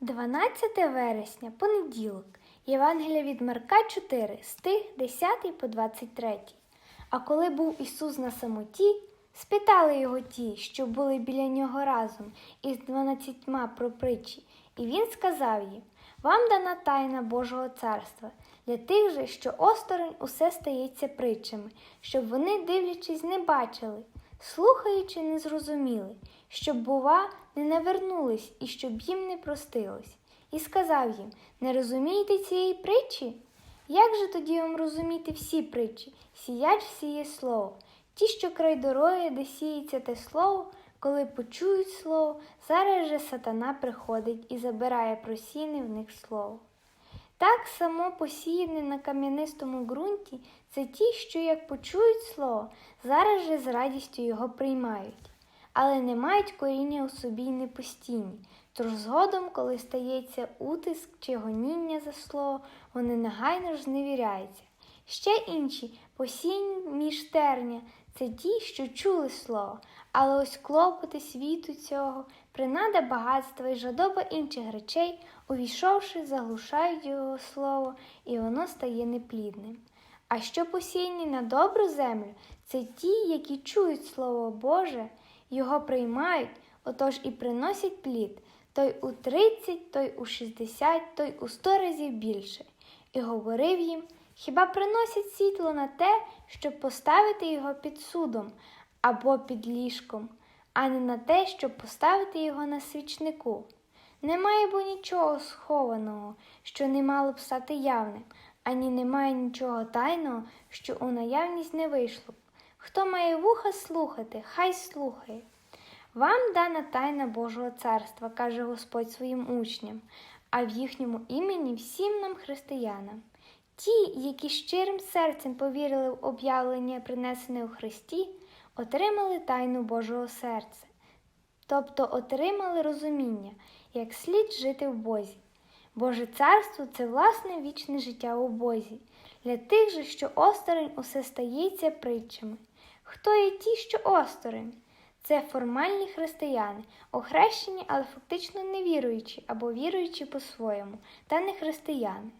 12 вересня, понеділок. Євангелія від Марка 4, стих 10 по 23. А коли був Ісус на самоті, спитали його ті, що були біля нього разом із дванадцятьма про притчі, і він сказав їм: Вам дана тайна Божого царства, для тих же, що осторонь усе стається притчами, щоб вони, дивлячись, не бачили, слухаючи, не зрозуміли, щоб, бува, не навернулись і щоб їм не простилось. І сказав їм: Не розумієте цієї притчі? Як же тоді вам розуміти всі притчі? Сіяч сіє слово. Ті, що край дороги, де сіється те слово, коли почують слово, зараз же сатана приходить і забирає просіне в них слово. Так само посіяне на кам'янистому ґрунті це ті, що як почують слово, зараз же з радістю його приймають, але не мають коріння у собі й не постійні. Тож згодом, коли стається утиск чи гоніння за слово, вони негайно ж зневіряються. Ще інші посінь між терня це ті, що чули слово, але ось клопоти світу цього, принада багатства і жадоба інших речей, увійшовши, заглушають його слово, і воно стає неплідним. А що посіяні на добру землю, це ті, які чують Слово Боже, його приймають, отож і приносять плід, той у тридцять, той у шістдесят, той у сто разів більше. І говорив їм, хіба приносять світло на те, щоб поставити його під судом або під ліжком, а не на те, щоб поставити його на свічнику. Немає бо нічого схованого, що не мало б стати явним, ані немає нічого тайного, що у наявність не вийшло б. Хто має вуха слухати, хай слухає. Вам дана тайна Божого царства, каже Господь своїм учням, а в їхньому імені всім нам, християнам. Ті, які щирим серцем повірили в об'явлення, принесене у Христі, отримали тайну Божого серця, тобто отримали розуміння, як слід жити в Бозі. Боже царство це власне вічне життя у Бозі, для тих же, що осторонь усе стається притчами. Хто є ті, що осторонь? Це формальні християни, охрещені, але фактично не віруючі або віруючі по-своєму, та не християни.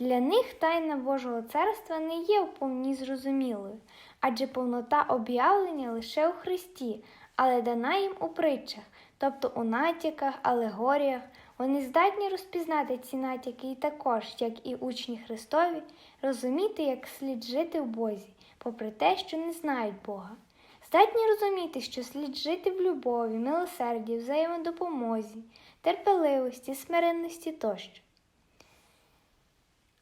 Для них тайна Божого царства не є вповні зрозумілою, адже повнота об'явлення лише у Христі, але дана їм у притчах, тобто у натяках, алегоріях. Вони здатні розпізнати ці натяки і також, як і учні Христові, розуміти, як слід жити в Бозі, попри те, що не знають Бога. Здатні розуміти, що слід жити в любові, милосерді, взаємодопомозі, терпеливості, смиренності тощо.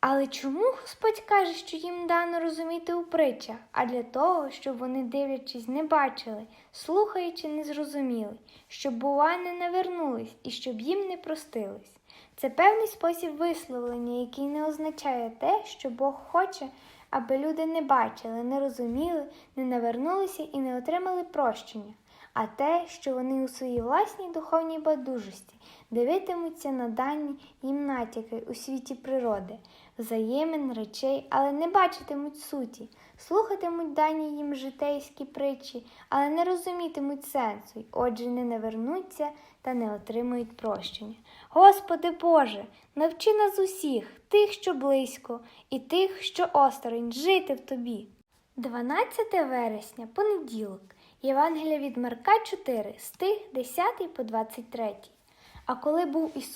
Але чому Господь каже, що їм дано розуміти у притчах, а для того, щоб вони, дивлячись, не бачили, слухаючи, не зрозуміли, щоб, бува, не навернулись і щоб їм не простились. Це певний спосіб висловлення, який не означає те, що Бог хоче, аби люди не бачили, не розуміли, не навернулися і не отримали прощення, а те, що вони у своїй власній духовній байдужості дивитимуться на дані їм натяки у світі природи, взаємин, речей, але не бачитимуть суті, слухатимуть дані їм житейські притчі, але не розумітимуть сенсу, й отже, не навернуться та не отримують прощення. Господи Боже, навчи нас усіх, тих, що близько, і тих, що осторонь, жити в Тобі. 12 вересня, понеділок. Євангелія від Марка 4, стих 10 по 23. А коли був Ісус